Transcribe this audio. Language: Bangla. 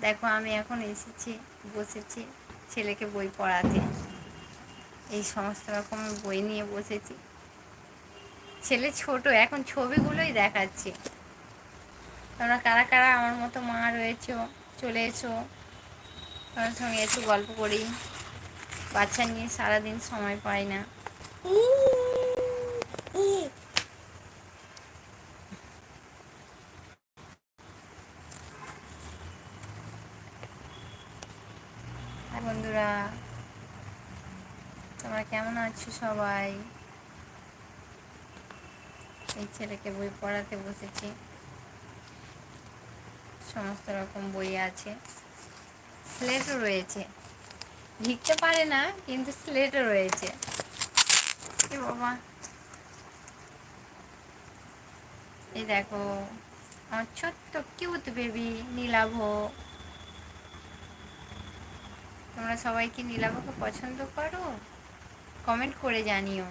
দেখো, আমি এখন এসেছি, বসেছি, ছেলেকে বই পড়াতে। এই সমস্ত রকমের বই নিয়ে বসেছি। ছেলে ছোট, এখন ছবিগুলোই দেখাচ্ছে। তোমরা কারা কারা আমার মতো মা রয়েছো, চলে এসো। তোমার সঙ্গে একটু গল্প করি। বাচ্চা নিয়ে সারাদিন সময় পাই না। আর বন্ধুরা, তোমরা কেমন আছো সবাই? এই ছেলেকে বই পড়াতে বসেছি। সমস্ত রকম বই আছে। স্লেটও রয়েছে। লিখতে পারে না, কিন্তু স্লেটও রয়েছে। বাবা। এই দেখো, আমার ছোট্ট কিউট বেবি নীলাভ। তোমরা সবাই কি নীলাভকে পছন্দ করো? কমেন্ট করে জানিও।